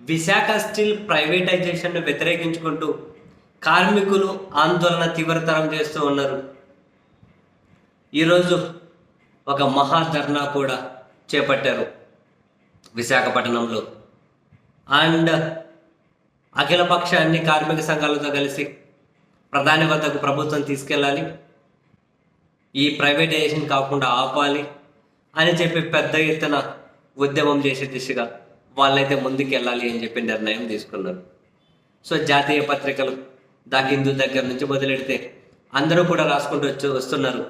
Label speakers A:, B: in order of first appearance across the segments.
A: Visakha steel ప్రైవేటైజేషన్ను వ్యతిరేకించుకుంటూ కార్మికులు ఆందోళన తీవ్రతరం చేస్తూ ఉన్నారు. ఈరోజు ఒక మహాధర్నా కూడా చేపట్టారు విశాఖపట్నంలో. అండ్ అఖిలపక్ష అన్ని కార్మిక సంఘాలతో కలిసి ప్రధాని వద్దకు ప్రభుత్వం తీసుకెళ్ళాలి. ఈ ప్రైవేటైజేషన్ కాకుండా ఆపాలి అని చెప్పి పెద్ద ఎత్తున ఉద్యమం చేసే దిశగా వాళ్ళైతే ముందుకు వెళ్ళాలి అని చెప్పి నిర్ణయం తీసుకున్నారు. సో జాతీయ పత్రికలు దా హిందూ దగ్గర నుంచి మొదలెడితే అందరూ కూడా రాసుకుంటూ వచ్చి వస్తున్నారు.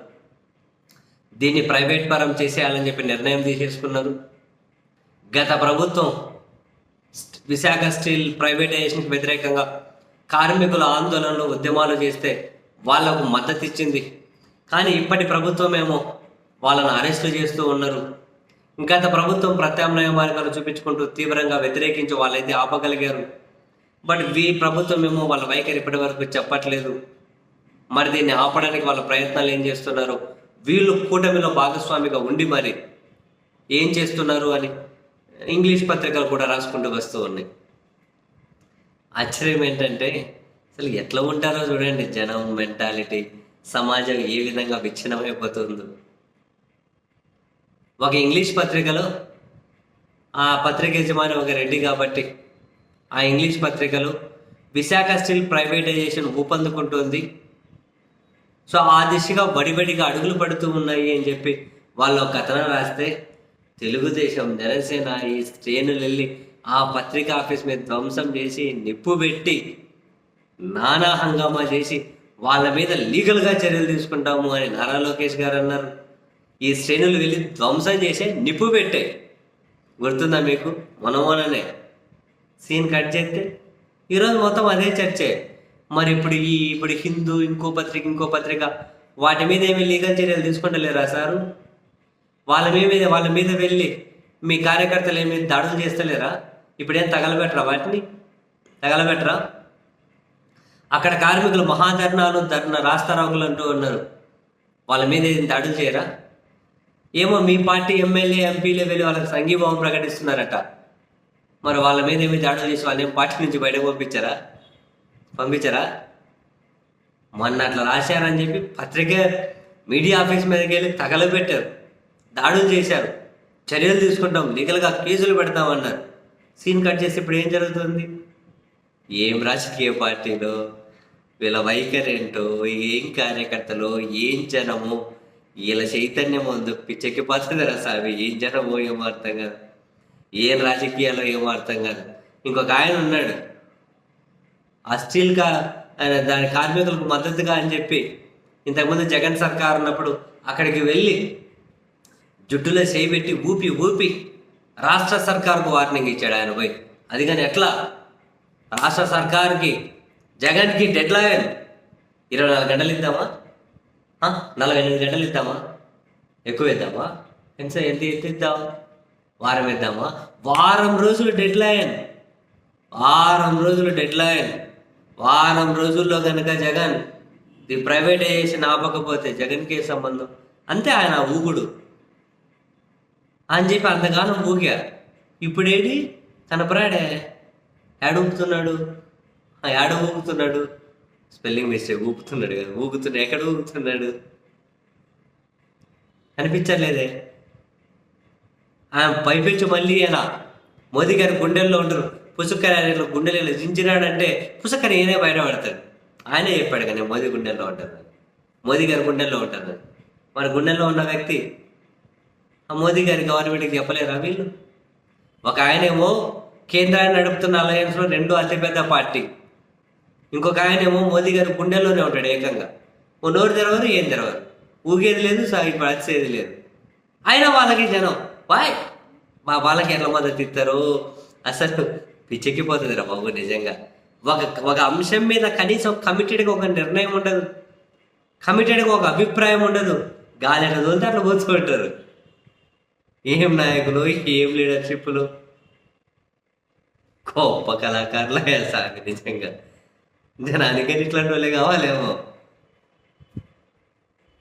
A: దీన్ని ప్రైవేట్ పరం చేసేయాలని చెప్పి నిర్ణయం తీసేసుకున్నారు. గత ప్రభుత్వం విశాఖ స్టీల్ ప్రైవేటైజేషన్కి వ్యతిరేకంగా కార్మికుల ఆందోళనలు ఉద్యమాలు చేస్తే వాళ్ళకు మద్దతు ఇచ్చింది కానీ ఇప్పటి ప్రభుత్వం ఏమో వాళ్ళను అరెస్టు చేస్తూ ఉన్నారు. గత ప్రభుత్వం ప్రత్యామ్నాయ మార్గాలు చూపించుకుంటూ తీవ్రంగా వ్యతిరేకించి వాళ్ళైతే ఆపగలిగారు. బట్ వీ ప్రభుత్వం ఏమో వాళ్ళ వైఖరి ఇప్పటి వరకు చెప్పట్లేదు. మరి దీన్ని ఆపడానికి వాళ్ళ ప్రయత్నాలు ఏం చేస్తున్నారు? వీళ్ళు కూటమిలో భాగస్వామిగా ఉండి మరి ఏం చేస్తున్నారు అని ఇంగ్లీష్ పత్రికలు కూడా రాసుకుంటూ వస్తూ ఉన్నాయి. ఆశ్చర్యం ఏంటంటే అసలు ఎట్లా ఉంటారో చూడండి జనం మెంటాలిటీ సమాజం ఏ విధంగా విచ్ఛిన్నమైపోతుందో. ఒక ఇంగ్లీష్ పత్రికలో ఆ పత్రిక యజమాని ఒక రెడ్డి కాబట్టి ఆ ఇంగ్లీష్ పత్రికలో విశాఖ స్టీల్ ప్రైవేటైజేషన్ ఊపందుకుంటుంది. సో ఆ దిశగా బడిబడిగా అడుగులు పడుతూ ఉన్నాయి అని చెప్పి వాళ్ళు ఒక కథనం రాస్తే తెలుగుదేశం జనసేన ఈ శ్రేణులు వెళ్ళి ఆ పత్రిక ఆఫీస్ మీద ధ్వంసం చేసి నిప్పు పెట్టి నానా హంగామా చేసి వాళ్ళ మీద లీగల్గా చర్యలు తీసుకుంటాము అని నారా లోకేష్ గారు అన్నారు. ఈ శ్రేణులు వెళ్ళి ధ్వంసం చేసే నిప్పు పెట్టే. గుర్తుందా మీకు? మనమోననే సీన్ కట్ చేస్తే ఈరోజు మొత్తం అదే చర్చే. మరి ఇప్పుడు ఈ ఇప్పుడు హిందూ ఇంకో పత్రిక ఇంకో పత్రిక వాటి మీద ఏమి లీగల్ చర్యలు తీసుకుంటలేరా సారు? వాళ్ళ మీద వాళ్ళ మీద వెళ్ళి మీ కార్యకర్తలు ఏమి దాడులు చేస్తలేరా? ఇప్పుడేం తగలబెట్టరా వాటిని? తగలబెట్టరా? అక్కడ కార్మికులు మహాధర్నాలు ధర్నా రాస్తారోగులు అంటూ ఉన్నారు. వాళ్ళ మీద ఏం దాడులు చేయరా? ఏమో మీ పార్టీ ఎమ్మెల్యే ఎంపీలే వెళ్ళి వాళ్ళకి సంఘీభావం ప్రకటిస్తున్నారట. మరి వాళ్ళ మీద ఏమి దాడులు చేసి వాళ్ళు ఏం పార్టీ నుంచి బయటకు పంపించారా? పంపించారా? మొన్న అట్లా రాశారని చెప్పి పత్రిక మీడియా ఆఫీస్ మీదకి వెళ్ళి తగలబెట్టారు. దాడులు చేశారు. చర్యలు తీసుకుంటాం. లీగల్గా కేసులు పెడతామన్నారు. సీన్ కట్ చేసి ఇప్పుడు ఏం జరుగుతుంది? ఏం రాజకీయ పార్టీలో? వీళ్ళ వైఖరి ఏంటో? ఏం కార్యకర్తలు? ఏం జనము? వీళ్ళ చైతన్యం ఉంది పిచ్చెక్కిపోతుంది రా సామి ఏం జనమో ఏమో అర్థం కాదు. ఏం రాజకీయాలు ఏమో అర్థం కాదు. ఇంకొక ఆయన ఉన్నాడు. ఆ స్టీల్ కా ఆయన దాని కార్మికులకు మద్దతుగా అని చెప్పి ఇంతకుముందు జగన్ సర్కార్ ఉన్నప్పుడు అక్కడికి వెళ్ళి జుట్టులో చేయిబెట్టి ఊపి ఊపి రాష్ట్ర సర్కార్కు వార్నింగ్ ఇచ్చాడు ఆయన పోయి. అది కానీ ఎట్లా? రాష్ట్ర సర్కార్కి జగన్కి డెడ్ లైన్ ఇరవై నాలుగు గంటలు ఇద్దామా? నలభై ఎనిమిది గంటలు ఇద్దామా? ఎక్కువ ఇద్దామా ఎంత ఎంత ఎంత ఇద్దాం? వారం ఇద్దామా? వారం రోజులు డెడ్ లైన్ వారం రోజులు డెడ్ లైన్ వారం రోజుల్లో కనుక జగన్ ది ప్రైవేటైజేషన్ ఆపకపోతే జగన్కి ఏ సంబంధం? అంతే ఆయన ఊగుడు. అని చెప్పి అంతకాలం ఊగా. ఇప్పుడేడి కనపరాడే యాడ ఊపుతున్నాడు ఏడ ఊపుతున్నాడు స్పెల్లింగ్ మిస్టేక్ ఊపుతున్నాడు కదా. ఊగుతున్నాడు ఎక్కడ ఊగుతున్నాడు? అనిపించట్లేదే ఆయన పైపెచ్చు మళ్ళీ ఆయన మోదీ గారి గుండెల్లో ఉండరు. పుసుక్కని ఆయన ఇట్లా గుండెలు ఇలా జించినాడంటే పుసుక్కని ఈయనే బయటపడతాడు ఆయనే చెప్పాడు కానీ మోదీ గుండెల్లో ఉంటారు మోదీ గారి గుండెల్లో ఉంటారు. మన గుండెల్లో ఉన్న వ్యక్తి ఆ మోదీ గారి గవర్నమెంట్కి చెప్పలేరా వీళ్ళు? ఒక ఆయనేమో కేంద్రాన్ని నడుపుతున్న అలయన్స్లో రెండు అతిపెద్ద పార్టీ. ఇంకొక ఆయనేమో మోదీ గారు గుండెల్లోనే ఉంటాడు ఏకంగా. ఓ నోరు తెరవరు ఏం తెరవరు. ఊగేది లేదు సా ఇప్పుడు వచ్చేది లేదు. అయినా వాళ్ళకి జనం వాయ్ మా వాళ్ళకి ఎట్లా మద్దతు ఇస్తారు? అసలు పిచ్చెక్కిపోతుంది రా బాబు నిజంగా. ఒక ఒక అంశం మీద కనీసం కమిటెడ్గా ఒక నిర్ణయం ఉండదు. కమిటెడ్గా ఒక అభిప్రాయం ఉండదు. గాలి ఎట్లా తోలితే అట్లా పోల్చుకుంటారు ఏం నాయకులు ఏం లీడర్షిప్లు గొప్ప కళాకారులు సాగు నిజంగా. జనానికి ఇట్లాంటి వాళ్ళే కావాలేమో.